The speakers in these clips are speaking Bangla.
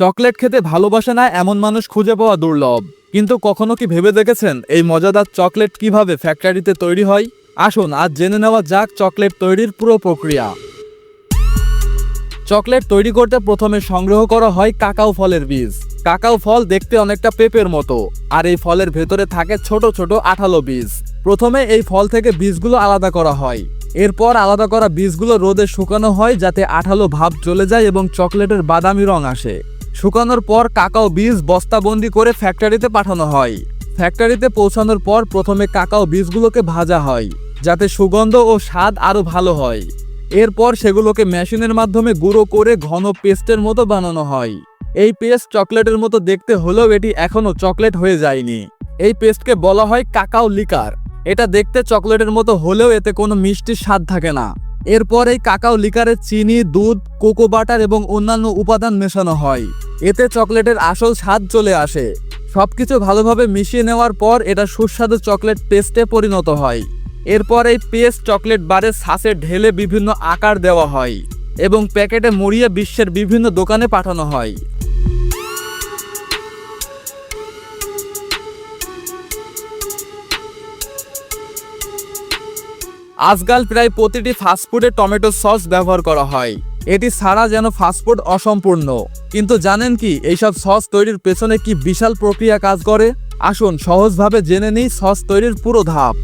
চকলেট খেতে ভালোবাসে না এমন মানুষ খুঁজে পাওয়া দুর্লভ। কিন্তু কখনো কি ভেবে দেখেছেন এই মজাদার চকলেট কীভাবে ফ্যাক্টরিতে তৈরি হয়? আসুন, আজ জেনে নেওয়া যাক চকলেট তৈরির পুরো প্রক্রিয়া। চকলেট তৈরি করতে প্রথমে সংগ্রহ করা হয় কাকাও ফলের বীজ। কাকাও ফল দেখতে অনেকটা পেঁপের মতো, আর এই ফলের ভেতরে থাকে ছোট ছোট আঠালো বীজ। প্রথমে এই ফল থেকে বীজগুলো আলাদা করা হয়। এরপর আলাদা করা বীজগুলো রোদে শুকানো হয় যাতে আঠালো ভাব চলে যায় এবং চকলেটের বাদামি রং আসে। শুকানোর পর কাকাও বীজ বস্তাবন্দি করে ফ্যাক্টরিতে পাঠানো হয়। ফ্যাক্টরিতে পৌঁছানোর পর প্রথমে কাকাও বীজগুলোকে ভাজা হয়, যাতে সুগন্ধ ও স্বাদ আরও ভালো হয়। এরপর সেগুলোকে মেশিনের মাধ্যমে গুঁড়ো করে ঘন পেস্টের মতো বানানো হয়। এই পেস্ট চকলেটের মতো দেখতে হলেও এটি এখনও চকলেট হয়ে যায়নি। এই পেস্টকে বলা হয় কাকাও লিকার। এটা দেখতে চকলেটের মতো হলেও এতে কোনো মিষ্টির স্বাদ থাকে না। এরপর এই কাকাও লিকারে চিনি, দুধ, কোকো বাটার এবং অন্যান্য উপাদান মেশানো হয়। এতে চকলেটের আসল স্বাদ চলে আসে। সবকিছু ভালোভাবে মিশিয়ে নেওয়ার পর এটা সুস্বাদু চকলেট পেস্টে পরিণত হয়। এরপর এই পেস্ট চকলেট বারে সাসে ঢেলে বিভিন্ন আকার দেওয়া হয় এবং প্যাকেটে মুড়িয়ে বিশ্বের বিভিন্ন দোকানে পাঠানো হয়। আজকাল প্রায় প্রতিটি ফাস্টফুডে টমেটো সস ব্যবহার করা হয়। এটি ছাড়া যেন ফাস্টফুড অসম্পূর্ণ। কিন্তু জানেন কি, এইসব সস তৈরির পেছনে কি বিশাল প্রক্রিয়া কাজ করে? আসুন সহজভাবে জেনে নিই সস তৈরির পুরো ধাপ।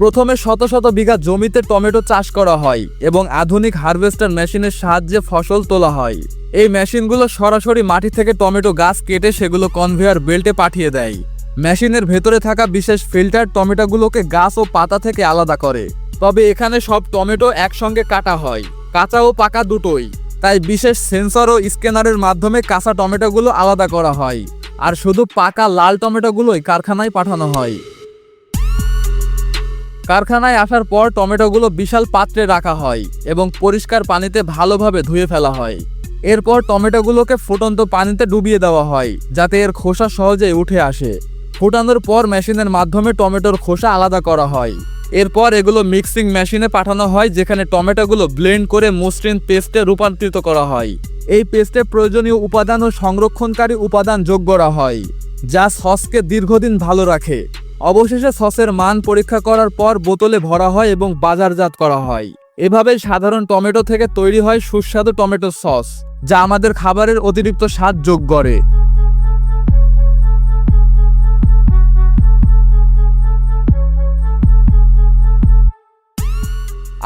প্রথমে শত শত বিঘা জমিতে টমেটো চাষ করা হয় এবং আধুনিক হারভেস্টার মেশিনের সাহায্যে ফসল তোলা হয়। এই মেশিনগুলো সরাসরি মাটি থেকে টমেটো গাছ কেটে সেগুলো কনভেয়ার বেল্টে পাঠিয়ে দেয়। মেশিনের ভেতরে থাকা বিশেষ ফিল্টার টমেটোগুলোকে গাছ ও পাতা থেকে আলাদা করে। তবে এখানে সব টমেটো একসঙ্গে কাটা হয়, কাঁচা ও পাকা দুটোই। তাই বিশেষ সেন্সর ও স্ক্যানারের মাধ্যমে কাঁচা টমেটোগুলো আলাদা করা হয়, আর শুধু পাকা লাল টমেটোগুলোই কারখানায় পাঠানো হয়। কারখানায় আসার পর টমেটোগুলো বিশাল পাত্রে রাখা হয় এবং পরিষ্কার পানিতে ভালোভাবে ধুয়ে ফেলা হয়। এরপর টমেটোগুলোকে ফুটন্ত পানিতে ডুবিয়ে দেওয়া হয়, যাতে এর খোসা সহজেই উঠে আসে। ফুটানোর পর মেশিনের মাধ্যমে টমেটোর খোসা আলাদা করা হয়। এরপর এগুলো মিক্সিং মেশিনে পাঠানো হয়, যেখানে টমেটোগুলো ব্লেন্ড করে মসৃণ পেস্টে রূপান্তরিত করা হয়। এই পেস্টে প্রয়োজনীয় উপাদান ও সংরক্ষণকারী উপাদান যোগ করা হয়, যা সসকে দীর্ঘদিন ভালো রাখে। অবশেষে সসের মান পরীক্ষা করার পর বোতলে ভরা হয় এবং বাজারজাত করা হয়। এভাবে সাধারণ টমেটো থেকে তৈরি হয় সুস্বাদু টমেটো সস, যা আমাদের খাবারের অতিরিক্ত স্বাদ যোগ করে।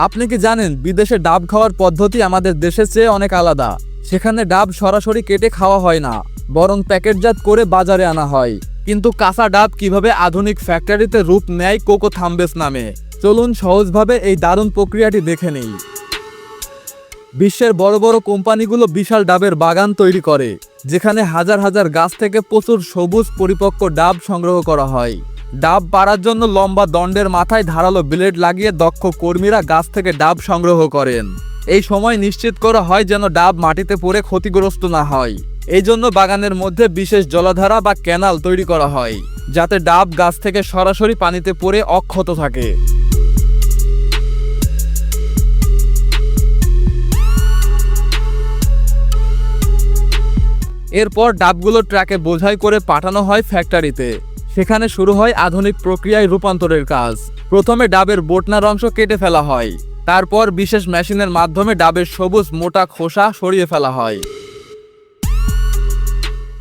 আপনি কি জানেন, বিদেশে ডাব খাওয়ার পদ্ধতি আমাদের দেশের চেয়ে অনেক আলাদা। সেখানে ডাব সরাসরি কেটে খাওয়া হয় না, বরং প্যাকেটজাত করে বাজারে আনা হয়। কিন্তু কাঁচা ডাব কীভাবে আধুনিক ফ্যাক্টরিতে রূপ নেয় কোকো থাম্বেস নামে? চলুন সহজভাবে এই দারুণ প্রক্রিয়াটি দেখে নেই। বিশ্বের বড় বড় কোম্পানিগুলো বিশাল ডাবের বাগান তৈরি করে, যেখানে হাজার হাজার গাছ থেকে প্রচুর সবুজ পরিপক্ক ডাব সংগ্রহ করা হয়। ডাব পাড়ার জন্য লম্বা দণ্ডের মাথায় ধারালো ব্লেড লাগিয়ে দক্ষ কর্মীরা গাছ থেকে ডাব সংগ্রহ করেন। এই সময় নিশ্চিত করা হয় যেন ডাব মাটিতে পড়ে ক্ষতিগ্রস্ত না হয়। এই জন্য বাগানের মধ্যে বিশেষ জলাধারা বা ক্যানাল তৈরি করা হয়, যাতে ডাব গাছ থেকে সরাসরি পানিতে পড়ে অক্ষত থাকে। এরপর ডাবগুলো ট্রাকে বোঝাই করে পাঠানো হয় ফ্যাক্টরিতে। সেখানে শুরু হয় আধুনিক প্রক্রিয়ায় রূপান্তরের কাজ। প্রথমে ডাবের বোটনার অংশ কেটে ফেলা হয়। তারপর বিশেষ মেশিনের মাধ্যমে ডাবের সবুজ মোটা খোসা সরিয়ে ফেলা হয়।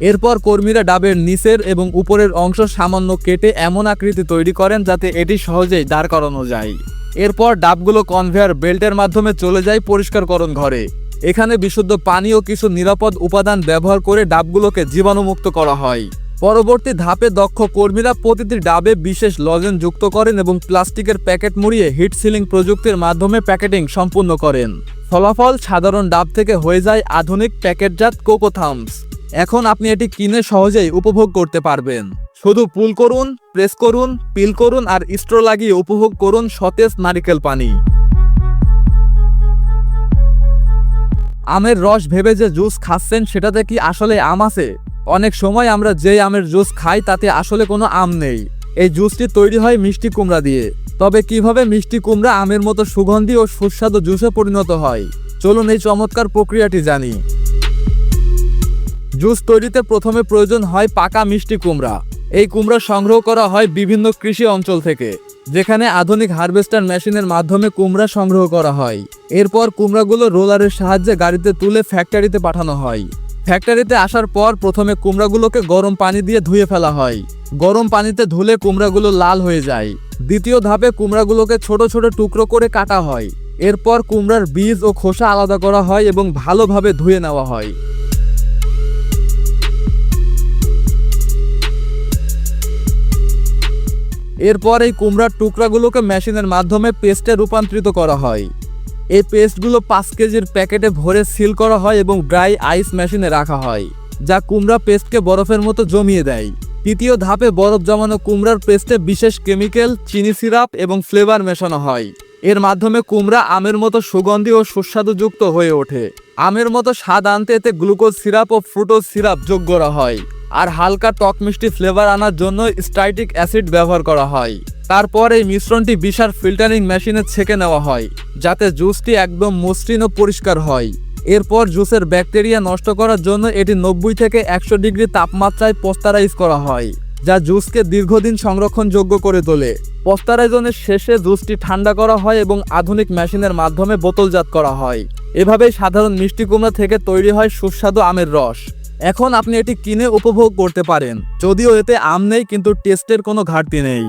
এরপর কর্মীরা ডাবের নিচের এবং উপরের অংশ সামান্য কেটে এমন আকৃতি তৈরি করেন যাতে এটি সহজেই দাঁড় করানো যায়। এরপর ডাবগুলো কনভেয়ার বেল্টের মাধ্যমে চলে যায় পরিষ্কারকরণ ঘরে। এখানে বিশুদ্ধ পানি ও কিছু নিরাপদ উপাদান ব্যবহার করে ডাবগুলোকে জীবাণুমুক্ত করা হয়। পরবর্তী ধাপে দক্ষ কর্মীরা প্রতিটি ডাবে বিশেষ লজেন যুক্ত করেন এবং প্লাস্টিকের প্যাকেট মুড়িয়ে হিট সিলিং প্রযুক্তির মাধ্যমে প্যাকেটিং সম্পূর্ণ করেন। ফলাফল সাধারণ ডাব থেকে হয়ে যায় আধুনিক প্যাকেটজাত কোকো থামস এখন আপনি এটি কিনে সহজেই উপভোগ করতে পারবেন। শুধু পুল করুন, প্রেস করুন, পিল করুন আর স্ট্রো লাগিয়ে উপভোগ করুন সতেজ নারিকেল পানি। আমের রস ভেবে যে জুস খাচ্ছেন সেটাতে কি আসলে আম আছে? অনেক সময় আমরা যে আমের জুস খাই, তাতে আসলে কোনো আম নেই। এই জুসটি তৈরি হয় মিষ্টি কুমড়া দিয়ে। তবে কীভাবে মিষ্টি কুমড়া আমের মতো সুগন্ধি ও সুস্বাদু জুসে পরিণত হয়? চলুন এই চমৎকার প্রক্রিয়াটি জানি। জুস তৈরিতে প্রথমে প্রয়োজন হয় পাকা মিষ্টি কুমড়া। এই কুমড়া সংগ্রহ করা হয় বিভিন্ন কৃষি অঞ্চল থেকে, যেখানে আধুনিক হারভেস্টার মেশিনের মাধ্যমে কুমড়া সংগ্রহ করা হয়। এরপর কুমড়াগুলো রোলারের সাহায্যে গাড়িতে তুলে ফ্যাক্টরিতে পাঠানো হয়। ফ্যাক্টরিতে আসার পর প্রথমে কুমড়াগুলোকে গরম পানি দিয়ে ধুয়ে ফেলা হয়। গরম পানিতে ধুলে কুমড়াগুলো লাল হয়ে যায়। দ্বিতীয় ধাপে কুমড়াগুলোকে ছোট ছোট টুকরো করে কাটা হয়। এরপর কুমড়ার বীজ ও খোসা আলাদা করা হয় এবং ভালোভাবে ধুয়ে নেওয়া হয়। এরপর এই কুমড়ার টুকরাগুলোকে মেশিনের মাধ্যমে পেস্টে রূপান্তরিত করা হয়। এই পেস্টগুলো পাঁচ কেজির প্যাকেটে ভরে সিল করা হয় এবং ড্রাই আইস মেশিনে রাখা হয়, যা কুমড়া পেস্টকে বরফের মতো জমিয়ে দেয়। তৃতীয় ধাপে বরফ জমানো কুমড়ার পেস্টে বিশেষ কেমিক্যাল, চিনি সিরাপ এবং ফ্লেভার মেশানো হয়। এর মাধ্যমে কুমড়া আমের মতো সুগন্ধি ও সুস্বাদুযুক্ত হয়ে ওঠে। আমের মতো স্বাদ আনতে এতে গ্লুকোজ সিরাপ ও ফ্রুটোজ সিরাপ যোগ করা হয়। আর হালকা টক মিষ্টি ফ্লেভার আনার জন্য স্টাইটিক অ্যাসিড ব্যবহার করা হয়। তারপর এই মিশ্রণটি বিশাল ফিল্টারিং মেশিনে ছেঁকে নেওয়া হয়, যাতে জুসটি একদম মসৃণ ও পরিষ্কার হয়। এরপর জুসের ব্যাকটেরিয়া নষ্ট করার জন্য এটি নব্বই থেকে একশো ডিগ্রি তাপমাত্রায় পোস্তারাইজ করা হয়, যা জুসকে দীর্ঘদিন সংরক্ষণযোগ্য করে তোলে। পোস্তারাইজনের শেষে জুসটি ঠান্ডা করা হয় এবং আধুনিক মেশিনের মাধ্যমে বোতলজাত করা হয়। এভাবেই সাধারণ মিষ্টি কুমড়া থেকে তৈরি হয় সুস্বাদু আমের রস। এখন আপনি এটি কিনে উপভোগ করতে পারেন। যদিও এতে আম নেই, কিন্তু টেস্টের কোনো ঘাটতি নেই।